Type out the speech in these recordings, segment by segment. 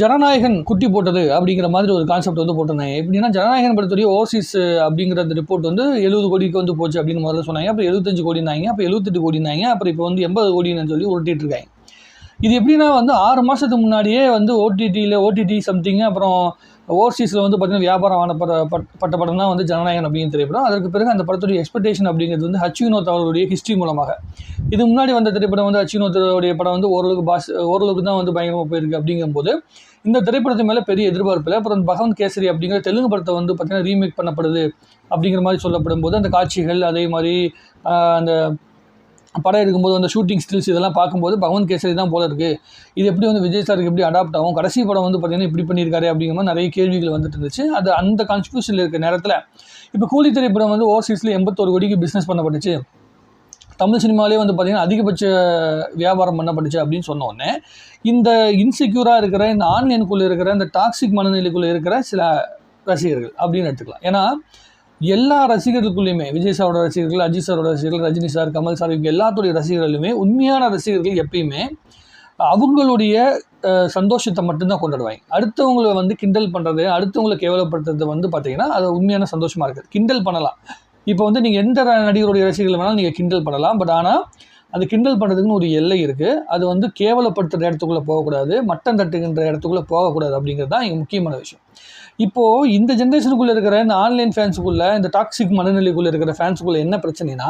ஜனநாயகன் குட்டி போட்டது அப்படிங்கிற மாதிரி ஒரு கான்செப்ட் வந்து போட்டிருந்தாங்க. எப்படின்னா ஜனநாயகன் படத்துடைய ஓவர்சீஸ் அப்படிங்கிற அந்த ரிப்போர்ட் வந்து எழுபது கோடிக்கு வந்து போச்சு அப்படின்னு முதல்ல சொன்னாங்க. அப்புறம் எழுபத்தஞ்சு கோடினாங்க அப்போ எழுபத்தெட்டு கோடினாங்க அப்புறம் இப்போ வந்து எண்பது கோடின்னு சொல்லி உருட்டிட்டு இருக்காங்க. இது எப்படின்னா வந்து ஆறு மாதத்துக்கு முன்னாடியே வந்து ஓடிடியில் ஓடிடி சம்திங் அப்புறம் ஓவர்சீஸில் வந்து பார்த்திங்கன்னா வியாபாரம் ஆன பட பட்ட படம் தான் வந்து ஜனநாயகன் அப்படிங்கிற திரைப்படம். அதற்கு பிறகு அந்த படத்துடைய எக்ஸ்பெக்டேஷன் அப்படிங்கிறது வந்து ஹச் அவருடைய ஹிஸ்ட்ரி மூலமாக. இது முன்னாடி வந்த திரைப்படம் வந்து ஹச் படம் வந்து ஓரளவுக்கு பாஸ் ஓரளவுக்கு தான் வந்து பயங்கரமாக போயிருக்கு அப்படிங்கும்போது இந்த திரைப்படத்து மேலே பெரிய எதிர்பார்ப்பில் அப்புறம் பகவந்த் கேசரி அப்படிங்கிற தெலுங்கு படத்தை வந்து பார்த்திங்கன்னா ரீமேக் பண்ணப்படுது அப்படிங்கிற மாதிரி சொல்லப்படும் போது அந்த காட்சிகள் அதே மாதிரி அந்த படம் எடுக்கும்போது அந்த ஷூட்டிங் ஸ்கில்ஸ் இதெல்லாம் பார்க்கும்போது பகவந்த் கேசரி தான் போல இருக்குது இது எப்படி வந்து விஜய் சாருக்கு எப்படி அடாப்ட் ஆகும்? கடைசி படம் வந்து பார்த்திங்கன்னா இப்படி பண்ணியிருக்காரு அப்படிங்கிற மாதிரி நிறைய கேள்விகள் வந்துட்டு இருந்துச்சு. அது அந்த கன்ஃபியூஷனில் இருக்க நேரத்தில் இப்போ கூலி திரைப்படம் வந்து ஓவர்சீஸில் எண்பத்தோரு கோடிக்கு பிஸ்னஸ் பண்ணப்பட்டுச்சு. தமிழ் சினிமாலே வந்து பார்த்திங்கன்னா அதிகபட்ச வியாபாரம் பண்ணப்பட்டுச்சு அப்படின்னு சொன்னோடனே இந்த இன்செக்யூராக இருக்கிற இந்த ஆன்லைனுக்குள்ளே இருக்கிற இந்த டாக்ஸிக் மனநிலைக்குள்ளே இருக்கிற சில ரசிகர்கள் அப்படின்னு எடுத்துக்கலாம். ஏன்னா எல்லா ரசிகர்களுக்குள்ளேயுமே விஜய் சாரோட ரசிகர்கள் அஜித் சாரோட ரசிகர்கள் ரஜினி சார் கமல் சார் இவங்க எல்லாத்துடைய ரசிகர்களுமே உண்மையான ரசிகர்கள் எப்பயுமே அவங்களுடைய சந்தோஷத்தை மட்டும்தான் கொண்டாடுவாங்க. அடுத்தவங்களை வந்து கிண்டல் பண்ணுறது அடுத்தவங்களை கேவலப்படுத்துறது வந்து பார்த்தீங்கன்னா அது உண்மையான சந்தோஷமாக இருக்குது. கிண்டல் பண்ணலாம். இப்போ வந்து நீங்கள் எந்த நடிகருடைய ரசிகர்கள் வேணாலும் நீங்கள் கிண்டல் பண்ணலாம். பட் ஆனால் அந்த கிண்டல் பண்ணுறதுக்குன்னு ஒரு எல்லை இருக்குது அது வந்து கேவலப்படுத்துகிற இடத்துக்குள்ளே போகக்கூடாது மட்டம் தட்டுகின்ற இடத்துக்குள்ளே போகக்கூடாது அப்படிங்கிறது தான் இங்கே முக்கியமான விஷயம். இப்போது இந்த ஜென்ரேஷனுக்குள்ளே இருக்கிற இந்த ஆன்லைன் ஃபேன்ஸுக்குள்ளே இந்த டாக்ஸிக் மனநிலைக்குள்ளே இருக்கிற ஃபேன்ஸுக்குள்ளே என்ன பிரச்சனைனா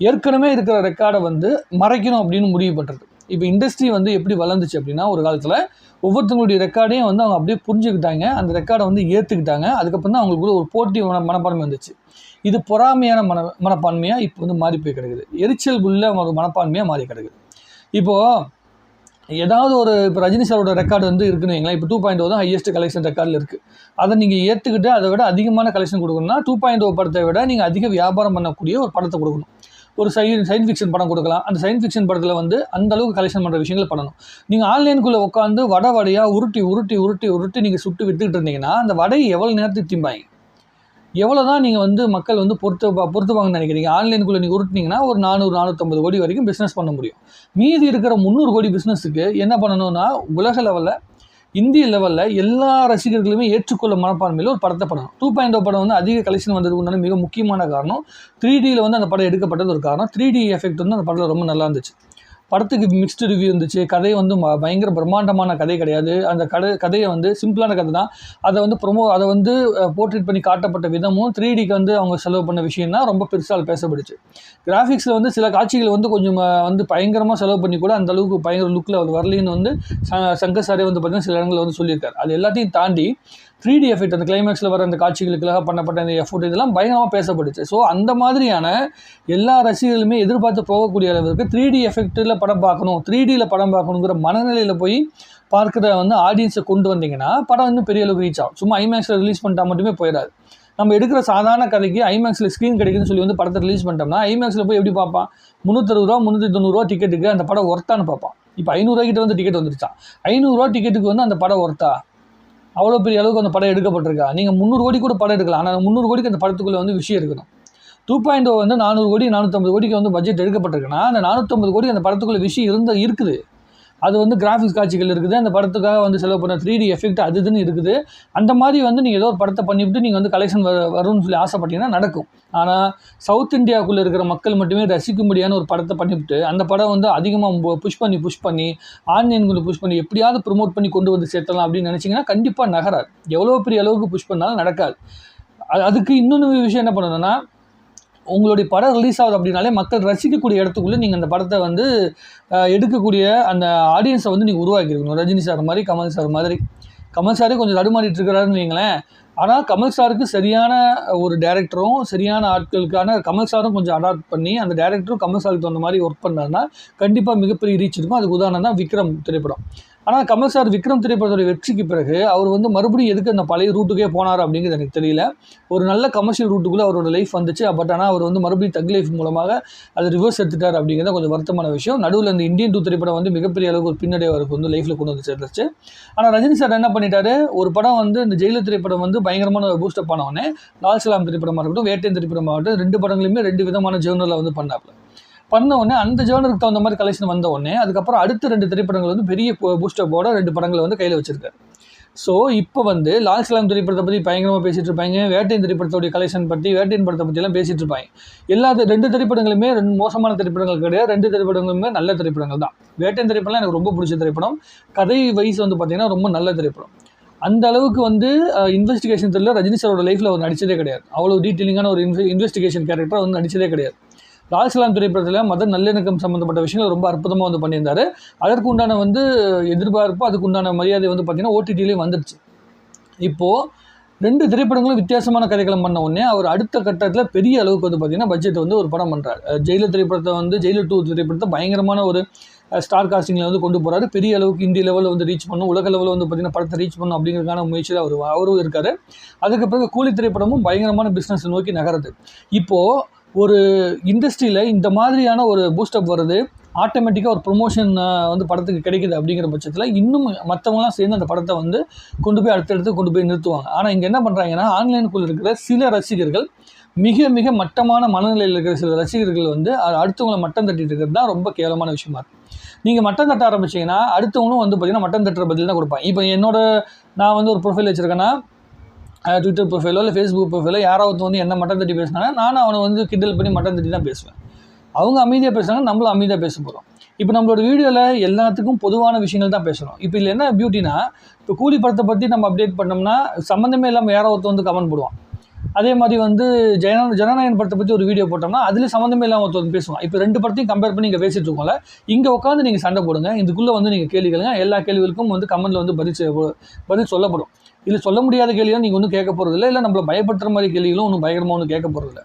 ஏற்கனவே இருக்கிற ரெக்கார்டை வந்து மறைக்கணும் அப்படின்னு முடிவு பண்ணுறது இப்போ இண்டஸ்ட்ரி வந்து எப்படி வளர்ந்துச்சு அப்படின்னா ஒரு காலத்தில் ஒவ்வொருத்தங்களுடைய ரெக்கார்டையும் வந்து அவங்க அப்படியே புரிஞ்சுக்கிட்டாங்க. அந்த ரெக்கார்டை வந்து ஏற்றுக்கிட்டாங்க அதுக்கப்புறம் தான் அவங்களுக்குள்ள ஒரு போட்டி மன மனப்பான்மை வந்துச்சு. இது பொறாமையான மன மனப்பான்மையாக இப்போ வந்து மாறி போய் கிடக்குது. எரிச்சல் உள்ள ஒரு மனப்பான்மையாக மாறி கிடக்குது. இப்போது ஏதாவது ஒரு இப்போ ரஜினி சாரோட ரெக்கார்டு வந்து இருக்குன்னு வைங்களேன். இப்போ டூ பாயிண்ட் தான் ஹையஸ்ட் கலெக்ஷன் ரெக்கார்டில் இருக்குது அதை நீங்கள் ஏற்றுக்கிட்டு அதை விட அதிகமான கலெக்ஷன் கொடுக்கணும்னா டூ பாயிண்ட் ஓ படத்தை விட நீங்கள் அதிக வியாபாரம் பண்ணக்கூடிய ஒரு படத்தை கொடுக்கணும். ஒரு சை சயின்ஸ் ஃபிக்ஷன் படம் கொடுக்கலாம். அந்த சயின்ஸ் ஃபிக்ஷன் படத்தில் வந்து அந்த அளவுக்கு கலெக்ஷன் பண்ணுற விஷயங்கள் பண்ணணும். நீங்கள் ஆன்லைனுக்குள்ளே உட்காந்து வடை வடையாக உருட்டி உருட்டி உருட்டி உருட்டி நீங்கள் சுட்டு வித்துக்கிட்டு இருந்தீங்கன்னா அந்த வடையை எவ்வளோ நேரத்துக்கு திம்பாங்க? எவ்வளோ தான் நீங்கள் வந்து மக்கள் வந்து பொறுத்து பொறுத்துப்பாங்கன்னு நினைக்கிறீங்க? ஆன்லைனுக்குள்ளே நீங்கள் உருட்டினீங்கன்னா ஒரு நானூறு நானூற்றம்பது கோடி வரைக்கும் பிஸ்னஸ் பண்ண முடியும். மீதி இருக்கிற முந்நூறு கோடி பிஸ்னஸுக்கு என்ன பண்ணணும்னா உலக லெவலில் இந்திய லெவலில் எல்லா ரசிகர்களுமே ஏற்றுக்கொள்ள மனப்பான்மையில் ஒரு படத்தை பண்ணணும். டூ பாயிண்ட் oh படம் வந்து அதிக கலெக்ஷன் வந்ததுக்கு உண்டான மிக முக்கியமான காரணம் த்ரீ டியில் வந்து அந்த படம் எடுக்கப்பட்டது ஒரு காரணம். த்ரீ டி எஃபெக்ட் வந்து அந்த படத்தில் ரொம்ப நல்லா இருந்துச்சு. படத்துக்கு மிக்ஸ்டு ரிவ்யூ இருந்துச்சு. கதை வந்து பயங்கர பிரம்மாண்டமான கதை கிடையாது. அந்த கதை கதையை வந்து சிம்பிளான கதை தான் அதை வந்து ப்ரொமோ அதை வந்து போர்ட்ரேட் பண்ணி காட்டப்பட்ட விதமும் த்ரீ டிக்கு வந்து அவங்க செலவு பண்ண விஷயம் தான் ரொம்ப பெருசாக பேசப்படுச்சு. கிராஃபிக்ஸில் வந்து சில காட்சிகள் வந்து கொஞ்சம் வந்து பயங்கரமாக செலவு பண்ணி கூட அந்த அளவுக்கு பயங்கர லுக்கில் அவர் வரலின்னு வந்து ச- சங்கர் சாரே வந்து பார்த்திங்கன்னா சில இடங்களில் வந்து சொல்லியிருக்காரு. அது எல்லாத்தையும் தாண்டி த்ரீ டி எஃபெக்ட் அந்த கிளைமேக்ஸில் வர அந்த காட்சிகளுக்காக பண்ணப்பட்ட அந்த எஃபோர்ட் இதெல்லாம் பயங்கரமாக பேசப்பட்டுச்சு ஸோ அந்த மாதிரியான எல்லா ரசிகர்களுமே எதிர்பார்த்து போகக்கூடிய அளவுக்கு த்ரீ டி எஃபெக்டில் படம் பார்க்கணும் த்ரீ டியில் படம் பார்க்கணுங்கிற மனநிலையில் போய் பார்க்குற வந்து ஆடியன்ஸை கொண்டு வந்தீங்கன்னா படம் இன்னும் பெரிய அளவுக்கு ரீச் ஆகும். சும்மா ஐமேக்ஸில் ரிலீஸ் பண்ணிட்டா மட்டுமே போயிடாது. நம்ம எடுக்கிற சாதாரண கதைக்கு ஐமேக்ஸில் ஸ்க்ரீன் கிடைக்குதுன்னு சொல்லி வந்து படத்தை ரிலீஸ் பண்ணிட்டோம்னா ஐமேக்ஸில் போய் எப்படி பார்ப்பான்? முந்நூற்றறுபது ரூபா முந்நூற்றி தொண்ணூறுரூவா டிக்கெட்டுக்கு அந்த படம் ஒர்த்தான்னு பார்ப்பான். இப்போ ஐநூறுரூவா வந்து டிக்கெட் வந்துருச்சான் ஐநூறுரூவா டிக்கெட்டுக்கு வந்து அந்த படம் ஒர்த்தா அவ்வளோ பெரிய அளவுக்கு அந்த படம் எடுக்கப்பட்டிருக்கா? நீங்கள் முந்நூறு கோடி கூட படம் எடுக்கலாம். ஆனால் முந்நூறு கோடிக்கு அந்த படத்துக்குள்ளே வந்து விஷயம் இருக்கணும். டூ பாயிண்ட் oh வந்து நானூறு கோடி நானூற்றம்பது கோடிக்கு வந்து பட்ஜெட் எடுக்கப்பட்டிருக்குன்னா அந்த நானூற்றம்பது கோடி அந்த படத்துக்குள்ளே விஷயம் இருந்த இருக்குது. அது வந்து கிராஃபிக்ஸ் காட்சிகள் இருக்குது அந்த படத்துக்காக வந்து செலவு பண்ண த்ரீ டி எஃபெக்ட் அது இதுன்னு இருக்குது. அந்த மாதிரி வந்து நீங்கள் ஏதோ ஒரு படத்தை பண்ணிவிட்டு நீங்கள் வந்து கலெக்ஷன் வர வரும்னு சொல்லி ஆசைப்பட்டீங்கன்னா நடக்கும். ஆனால் சவுத் இந்தியாவுக்குள்ளே இருக்கிற மக்கள் மட்டுமே ரசிக்கும்படியான ஒரு படத்தை பண்ணிவிட்டு அந்த படம் வந்து அதிகமாக புஷ் பண்ணி புஷ் பண்ணி ஆன்லைன்குள்ளே புஷ் பண்ணி எப்படியாவது ப்ரொமோட் பண்ணி கொண்டு வந்து சேர்த்தலாம் அப்படின்னு நினச்சிங்கன்னா கண்டிப்பாக நகராது. எவ்வளோ பெரிய அளவுக்கு புஷ் பண்ணாலும் நடக்காது. அது- அதுக்கு இன்னொன்று விஷயம் என்ன பண்ணணும்னா உங்களுடைய படம் ரிலீஸ் ஆகுது அப்படின்னாலே மக்கள் ரசிக்கக்கூடிய இடத்துக்குள்ளே நீங்கள் அந்த படத்தை வந்து எடுக்கக்கூடிய அந்த ஆடியன்ஸை வந்து நீங்கள் உருவாக்கியிருக்கணும். ரஜினி சார் மாதிரி கமல் சார் மாதிரி. கமல் சாரே கொஞ்சம் தடுமாறிட்டு இருக்கிறாருன்னு வைங்களேன். ஆனால் கமல் சாருக்கு சரியான ஒரு டேரக்டரும் சரியான ஆட்களுக்கான கமல் சாரும் கொஞ்சம் அடாப்ட் பண்ணி அந்த டேரக்டரும் கமல் சாருக்கு தகுந்த மாதிரி ஒர்க் பண்ணாருன்னா கண்டிப்பாக மிகப்பெரிய ரீச் இருக்கும். அதுக்கு உதாரணம் தான் விக்ரம் திரைப்படம். ஆனால் கமல் சார் விக்ரம் திரைப்படத்தோட வெற்றிக்கு பிறகு அவர் வந்து மறுபடியும் எதுக்கு அந்த பழைய ரூட்டுக்கே போனார் அப்படிங்கிறது எனக்கு தெரியல. ஒரு நல்ல கமர்ஷியல் ரூட்டுக்குள்ளே அவரோட லைஃப் வந்துச்சு. பட் ஆனால் அவர் வந்து மறுபடியும் தக் லைஃப் மூலமாக அதை ரிவர்ஸ் எடுத்துட்டார் அப்படிங்கிறத கொஞ்சம் வருத்தமான விஷயம். நடுவில் இந்த இந்தியன் டூ திரைப்படம் வந்து மிகப்பெரிய அளவுக்கு ஒரு பின்னடை அவருக்கு வந்து லைஃப்பில் கொண்டு வந்து சேர்ந்துச்சு ஆனால் ரஜினி சார் என்ன பண்ணிட்டாரு? ஒரு படம் வந்து இந்த ஜெயிலர் திரைப்படம் வந்து பயங்கரமான பூஸ்டப் ஆனவொடனே லால் சலாம் திரைப்படமாக இருக்கட்டும் வேட்டையன் திரைப்படமாகட்டும் ரெண்டு படங்களுமே ரெண்டு விதமான ஜேர்னலில் வந்து பண்ணாப்புல. பண்ண உடனே அந்த ஜேர்னருக்கு தகுந்த மாதிரி கலெக்ஷன் வந்த உடனே அதுக்கப்புறம் அடுத்த ரெண்டு திரைப்படங்கள் வந்து பெரிய பூஸ்டப்போட ரெண்டு படங்களை வந்து கையில் வச்சுருக்காரு. ஸோ இப்போ வந்து லால் சலாம் திரைப்படத்தை பற்றி பயங்கரமாக பேசிகிட்டு இருப்பாங்க வேட்டையின் திரைப்படத்தோடைய கலெக்ஷன் பற்றி வேட்டையின் படத்தை பற்றியெல்லாம் பேசிகிட்டு இருப்பாங்க. எல்லா ரெண்டு திரைப்படங்களுமே ரெண்டு மோசமான திரைப்படங்கள் கிடையாது ரெண்டு திரைப்படங்களுமே நல்ல திரைப்படங்கள் தான். வேட்டையின் திரைப்படம் எனக்கு ரொம்ப பிடிச்ச திரைப்படம். கதை வயசு வந்து பார்த்திங்கன்னா ரொம்ப நல்ல திரைப்படம். அந்த அளவுக்கு வந்து இன்வெஸ்டிகேஷன் த்ரில்லர் ரஜினி சாரோட லைஃப்பில் அவர் நடிச்சதே கிடையாது. அவ்வளோ டீட்டெயிலிங்கான ஒரு இன்வெஸ்டிகேஷன் கேரக்டர் வந்து நடிச்சதே கிடையாது. லால் திரைப்படத்தில் மத நல்லிணக்கம் சம்மந்தப்பட்ட விஷயங்கள் ரொம்ப அற்புதமாக வந்து பண்ணியிருந்தார். அதற்கு உண்டான வந்து எதிர்பார்ப்பு அதுக்கு உண்டான மரியாதை வந்து பார்த்தீங்கன்னா ஓடிடிலையும் வந்துடுச்சு இப்போது ரெண்டு திரைப்படங்களும் வித்தியாசமான கதைக்களம் பண்ண உடனே அவர் அடுத்த கட்டத்தில் பெரிய அளவுக்கு வந்து பார்த்தீங்கன்னா பட்ஜெட் வந்து ஒரு படம் பண்ணுறார் ஜெயிலர் திரைப்படத்தை வந்து ஜெயிலர் டூ திரைப்படத்தை பயங்கரமான ஒரு ஸ்டார் காஸ்டிங்கில் வந்து கொண்டு போகிறாரு பெரிய அளவுக்கு இந்திய லெவலில் வந்து ரீச் பண்ணும் உலக லெவலில் வந்து பார்த்தீங்கன்னா படத்தை ரீச் பண்ணும் அப்படிங்கிறதுக்கான முயற்சியில் அவர் அவரும் இருக்கார். அதுக்கு பிறகு கூலி திரைப்படமும் பயங்கரமான பிஸ்னஸ் நோக்கி நகருது. இப்போது ஒரு இண்டஸ்ட்ரியில் இந்த மாதிரியான ஒரு பூஸ்டப் வருது ஆட்டோமேட்டிக்காக ஒரு ப்ரொமோஷன் வந்து படத்துக்கு கிடைக்குது அப்படிங்கிற பட்சத்தில் இன்னும் மற்றவங்களாம் சேர்ந்து அந்த படத்தை வந்து கொண்டு போய் அடுத்தடுத்து கொண்டு போய் நிறுத்துவாங்க. ஆனால் இங்கே என்ன பண்ணுறாங்கன்னா ஆன்லைனுக்குள்ளே இருக்கிற சில ரசிகர்கள் மிக மிக மட்டமான மனநிலையில் இருக்கிற சில ரசிகர்கள் வந்து அது அடுத்தவங்களை மட்டம் தட்டிட்டு இருக்கிறது தான் ரொம்ப கேவலமான விஷயமா இருக்குது நீங்கள் மட்டம் தட்ட ஆரம்பிச்சீங்கன்னா அடுத்தவங்களும் வந்து பார்த்தீங்கன்னா மட்டம் தட்டுற பதில் தான் கொடுப்பாங்க. இப்போ என்னோட நான் வந்து ஒரு ப்ரொஃபைல் வச்சுருக்கேன்னா ட்விட்டர் ப்ரொஃபைலோ இல்லை ஃபேஸ்புக் ப்ரொஃபைலோ யாராவது வந்து என்ன மட்டம் தட்டி பேசினாங்கன்னா நானும் அவனை வந்து கிண்டல் பண்ணி மட்டம் தட்டி தான் பேசுவேன். அவங்க அமைதியாக பேசுகிறாங்க நம்மளும் அமைதியாக பேச போகிறோம் இப்போ நம்மளோட வீடியோவில் எல்லாத்துக்கும் பொதுவான விஷயங்கள் தான் பேசுகிறோம் இப்போ இதில் என்ன பியூட்டினா இப்போ கூலி படத்தை பற்றி நம்ம அப்டேட் பண்ணோம்னா சம்மந்தமே இல்லாமல் யாரோ ஒருத்தர் வந்து கமெண்ட் போடுவான். அதே மாதிரி வந்து ஜன ஜனநாயகன் படத்தை பற்றி ஒரு வீடியோ போட்டோம்னா அதில் சம்மந்தமே இல்லாமல் ஒருத்தர் வந்து பேசுவான். இப்போ ரெண்டு படத்தையும் கம்பேர் பண்ணி இங்கே பேசிட்டு இருக்கோம்ல இங்கே உட்காந்து நீங்கள் சண்டை போடுங்க இதுக்குள்ளே வந்து நீங்கள் கேள்வி கேளுங்க எல்லா கேள்விகளுக்கும் வந்து கமெண்ட்டில் வந்து பதில் பதில் சொல்லப்படும். இதில் சொல்ல முடியாத கேள்வியும் நீங்கள் ஒன்றும் கேட்க போகிறதில்ல இல்லை நம்மளை பயப்படுற மாதிரி கேள்விகளும் ஒன்றும் பயங்கரமாக ஒன்றும் கேட்க போகிறதில்ல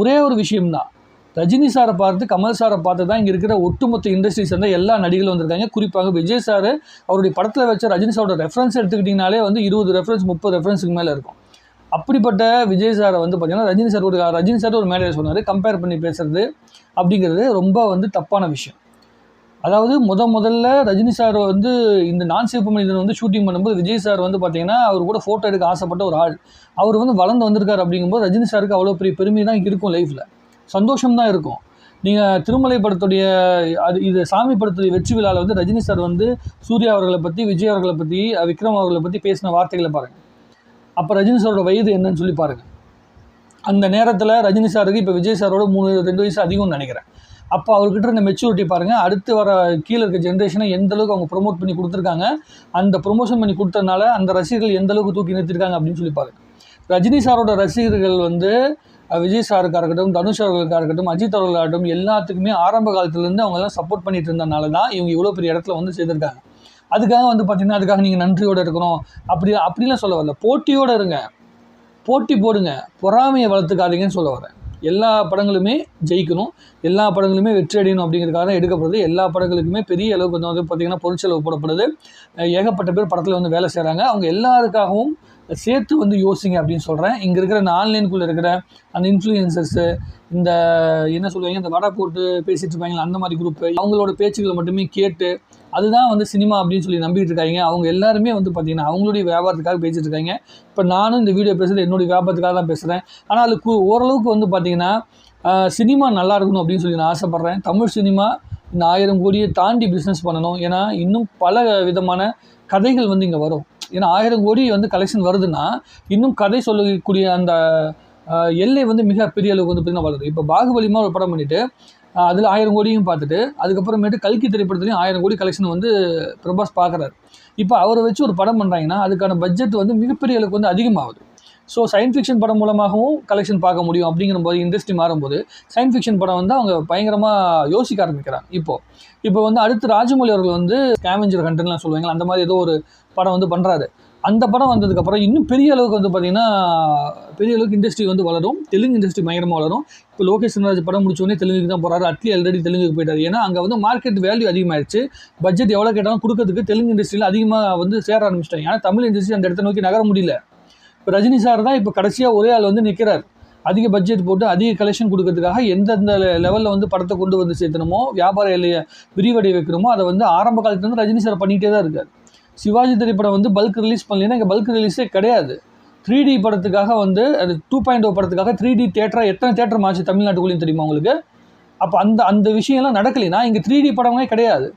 ஒரே ஒரு விஷயம்தான். ரஜினி சாரை பார்த்து கமல் சாரை பார்த்து தான் இங்கே இருக்கிற ஒட்டுமொத்த இண்டஸ்ட்ரி சேர்ந்த எல்லா நடிகர்களும் வந்திருக்காங்க. குறிப்பாக விஜய் சார் அவருடைய படத்தில் வச்ச ரஜினி சாரோட ரெஃபரன்ஸ் எடுத்துக்கிட்டிங்கனாலே வந்து இருபது ரெஃபரன்ஸ் முப்பது ரெஃபரன்ஸுக்கு மேலே இருக்கும். அப்படிப்பட்ட விஜய் சாரை வந்து பார்த்திங்கன்னா ரஜினி சார் ஒரு ரஜினி சார் ஒரு மேடையில் சொன்னார் கம்பேர் பண்ணி பேசுகிறது அப்படிங்கிறது ரொம்ப வந்து தப்பான விஷயம். அதாவது முத முதல்ல ரஜினி சார் வந்து இந்த நான் சிவப்பு மனிதன் வந்து ஷூட்டிங் பண்ணும்போது விஜய் சார் வந்து பார்த்தீங்கன்னா அவர் கூட ஃபோட்டோ எடுக்க ஆசைப்பட்ட ஒரு ஆள். அவர் வந்து வளர்ந்து வந்திருக்கார் அப்படிங்கும்போது ரஜினி சாருக்கு அவ்வளோ பெரிய பெருமை தான் இருக்கும் லைஃப்பில் சந்தோஷம் தான் இருக்கும். நீங்கள் திருமலை படத்துடைய அது இது சாமி படத்துடைய வெற்றி விழாவில் வந்து ரஜினி சார் வந்து சூர்யா அவர்களை பற்றி விஜய் அவர்களை பற்றி விக்ரம் அவர்களை பற்றி பேசின வார்த்தைகளை பாருங்கள் அப்போ ரஜினி சாரோட வயது என்னன்னு சொல்லி பாருங்கள் அந்த நேரத்தில் ரஜினி சாருக்கு இப்போ விஜய் சாரோட மூணு ரெண்டு வயசு அதிகம்னு நினைக்கிறேன். அப்போ அவர்கிட்ட இருந்த மெச்சூரிட்டி பாருங்கள் அடுத்து வர கீழே இருக்க ஜென்ரேஷனை எந்த அளவுக்கு அவங்க ப்ரொமோட் பண்ணி கொடுத்துருக்காங்க அந்த ப்ரொமோஷன் பண்ணி கொடுத்ததுனால அந்த ரசிகர்கள் எந்த அளவுக்கு தூக்கி நிறுத்திருக்காங்க அப்படின்னு சொல்லி பாருங்கள் ரஜினி சாரோட ரசிகர்கள் வந்து விஜய் சாருக்காக இருக்கட்டும் தனுஷ் அவர்களுக்காக இருக்கட்டும் அஜித் அவர்களாகட்டும் எல்லாத்துக்குமே ஆரம்ப காலத்துலேருந்து அவங்க எல்லாம் சப்போர்ட் பண்ணிட்டு இருந்தனால தான் இவங்க இவ்வளோ பெரிய இடத்துல வந்து சேர்ந்துருக்காங்க. அதுக்காக வந்து பார்த்தீங்கன்னா அதுக்காக நீங்கள் நன்றியோடு இருக்கணும். அப்படி அப்படிலாம் சொல்ல வரல. போட்டியோடு இருங்க. போட்டி போடுங்க. பொறாமையை வளர்த்துக்காதீங்கன்னு சொல்ல வரேன். எல்லா படங்களுமே ஜெயிக்கணும். எல்லா படங்களுமே வெற்றி அடையணும் அப்படிங்கிறதுக்காக தான் எடுக்கப்படுது. எல்லா படங்களுக்குமே பெரிய அளவுக்கு வந்து வந்து பார்த்திங்கன்னா பொருட்செலவு போடப்படுது. ஏகப்பட்ட பேர் படத்தில் வந்து வேலை செய்கிறாங்க அவங்க எல்லாருக்காகவும் சேர்த்து வந்து யோசிங்க அப்படின்னு சொல்கிறேன் இங்கே இருக்கிற இந்த ஆன்லைனுக்குள்ளே இருக்கிற அந்த இன்ஃப்ளூயன்சர்ஸு இந்த என்ன சொல்லுவாங்க இந்த வடை போட்டு பேசிகிட்டு இருப்பாங்களா அந்த மாதிரி குரூப்பு அவங்களோட பேச்சுக்களை மட்டுமே கேட்டு அதுதான் வந்து சினிமா அப்படின்னு சொல்லி நம்பிக்கிட்டு இருக்காங்க. அவங்க எல்லாருமே வந்து பார்த்திங்கன்னா அவங்களுடைய வியாபாரத்துக்காக பேசிகிட்டு இருக்காங்க. இப்போ நானும் இந்த வீடியோ பேசுகிறது என்னுடைய வியாபாரத்துக்காக தான் பேசுகிறேன் ஆனால் அது ஓரளவுக்கு வந்து பார்த்திங்கன்னா சினிமா நல்லா இருக்கணும் அப்படின்னு சொல்லி நான் ஆசைப்பட்றேன். தமிழ் சினிமா இந்த ஆயிரம் கோடியை தாண்டி பிஸ்னஸ் பண்ணணும். ஏன்னா இன்னும் பல விதமான கதைகள் வந்து இங்கே வரும். ஏன்னா ஆயிரம் கோடி வந்து கலெக்ஷன் வருதுன்னா இன்னும் கதை சொல்லக்கூடிய அந்த எல்லை வந்து மிக பெரிய அளவுக்கு வந்து பார்த்தீங்கன்னா வளருது. இப்போ பாகுபலிமா ஒரு படம் பண்ணிவிட்டு அதில் ஆயிரம் கோடியும் பார்த்துட்டு அதுக்கப்புறமேட்டு கல்கி திரைப்படத்துலையும் ஆயிரம் கோடி கலெக்ஷன் வந்து பிரபாஸ் பார்க்குறாரு இப்போ அவரை வச்சு ஒரு படம் பண்ணுறாங்கன்னா அதுக்கான பட்ஜெட் வந்து மிகப்பெரிய அளவுக்கு வந்து அதிகமாகுது. ஸோ சயின்ஸ் ஃபிக்ஷன் படம் மூலமாகவும் கலெக்ஷன் பார்க்க முடியும் அப்படிங்கிறபோது இண்டஸ்ட்ரி மாறும்போது சயின்ஸ் ஃபிக்ஷன் படம் வந்து அவங்க பயங்கரமாக யோசிக்க ஆரம்பிக்கிறாங்க. இப்போது இப்போ வந்து அடுத்து ராஜமௌழி அவர்கள் வந்து ஸ்கேவெஞ்சர் கண்டென்ட்லாம் சொல்லுவாங்க அந்த மாதிரி ஏதோ ஒரு படம் வந்து பண்ணுறாரு அந்த படம் வந்ததுக்கப்புறம் இன்னும் பெரிய அளவுக்கு வந்து பார்த்திங்கன்னா பெரிய அளவுக்கு இண்டஸ்ட்ரி வந்து வளரும். தெலுங்கு இண்டஸ்ட்ரி பயங்கரமாக வளரும். இப்போ லோகேஷ் சின்ராஜ் படம் முடிச்சோடனே தெலுங்குக்கு தான் போகிறாரு அட்லி ஆல்ரெடி தெலுங்குக்கு போயிட்டார். ஏன்னா அங்கே வந்து மார்க்கெட் வேல்யூ அதிகமாகிடுச்சு பட்ஜெட் எவ்வளோ கேட்டாலும் கொடுக்கறதுக்கு தெலுங்கு இண்டஸ்ட்ரியில் அதிகமாக வந்து சேர ஆரம்பிச்சிட்டாங்க. ஏன்னா தமிழ் இண்டஸ்ட்ரி அந்த இடத்த நோக்கி நகர முடியல. இப்போ ரஜினி சார் தான் இப்போ கடைசியாக ஒரே ஆள் வந்து நிற்கிறார் அதிக பட்ஜெட் போட்டு அதிக கலெக்ஷன் கொடுக்கறதுக்காக எந்தெந்த லெவலில் வந்து படத்தை கொண்டு வந்து சேர்த்தணுமோ வியாபார எல்லையை விரிவடை வைக்கணுமோ அதை வந்து ஆரம்ப காலத்துலேருந்து ரஜினி சார் பண்ணிகிட்டே தான் இருக்கார். சிவாஜி திரைப்படம் வந்து பல்க் ரிலீஸ் பண்ணலைன்னா இங்கே பல்க் ரிலீஸே கிடையாது. த்ரீ டி படத்துக்காக வந்து அது டூ பாயிண்ட் ஓ படத்துக்காக த்ரீ டி தேட்டராக எத்தனை தேட்டர் மாச்சு தமிழ்நாட்டுக்குள்ளேயும் தெரியுமா உங்களுக்கு? அப்போ அந்த அந்த விஷயம்லாம் நடக்கலைன்னா இங்கே த்ரீ டி படமே கிடையாது.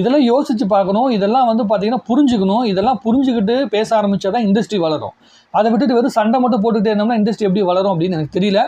இதெல்லாம் யோசித்து பார்க்கணும். இதெல்லாம் வந்து பார்த்தீங்கன்னா புரிஞ்சுக்கணும். இதெல்லாம் புரிஞ்சுக்கிட்டு பேச ஆரம்பித்தா தான் இண்டஸ்ட்ரி வளரும். அதை விட்டுட்டு வெறும் சண்டை மட்டும் போட்டுக்கிட்டே இருந்தோம்னா இண்டஸ்ட்ரி எப்படி வளரும் அப்படின்னு எனக்கு தெரியல.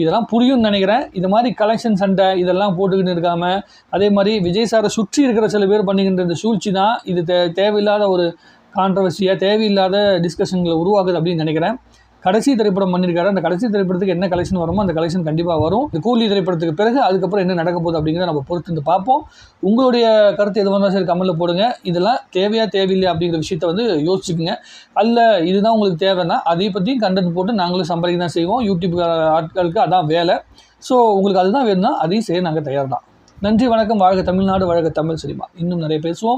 இதெல்லாம் புரியும்னு நினைக்கிறேன். இது மாதிரி கலெக்ஷன் சண்டை இதெல்லாம் போட்டுக்கிட்டு இருக்காமல் அதே மாதிரி விஜய் சாரை சுற்றி இருக்கிற சில பேர் பண்ணிக்கிட்டு இருந்த சூழ்ச்சி தான். இது தே தேவையில்லாத ஒரு கான்ட்ரவர்சியாக தேவையில்லாத டிஸ்கஷன்களை உருவாக்குது அப்படின்னு நினைக்கிறேன். கடைசி திரைப்படம் பண்ணியிருக்காரு அந்த கடைசி திரைப்படத்துக்கு என்ன கலெக்ஷன் வருமோ அந்த கலெக்ஷன் கண்டிப்பாக வரும். இந்த கூலி திரைப்படத்துக்கு பிறகு அதுக்கப்புறம் என்ன நடக்க போகுது அப்படிங்கிறத நம்ம பொறுத்து வந்து பார்ப்போம். உங்களுடைய கருத்து எது வந்தாலும் சரி கமலில் போடுங்க. இதெல்லாம் தேவையா தேவையில்லையா அப்படிங்கிற விஷயத்த வந்து யோசிச்சுக்குங்க. அல்ல இதுதான் உங்களுக்கு தேவைன்னா அதை பற்றியும் கண்டென்ட் போட்டு நாங்களும் சம்பாதிக்க தான் செய்வோம். யூடியூப் ஆட்களுக்கு அதான் வேலை. ஸோ உங்களுக்கு அதுதான் வேணும்னா அதையும் செய்ய நாங்கள் தயார் தான் நன்றி வணக்கம். வாழ்க தமிழ்நாடு வாழ்க தமிழ் சினிமா. இன்னும் நிறைய பேசுவோம்.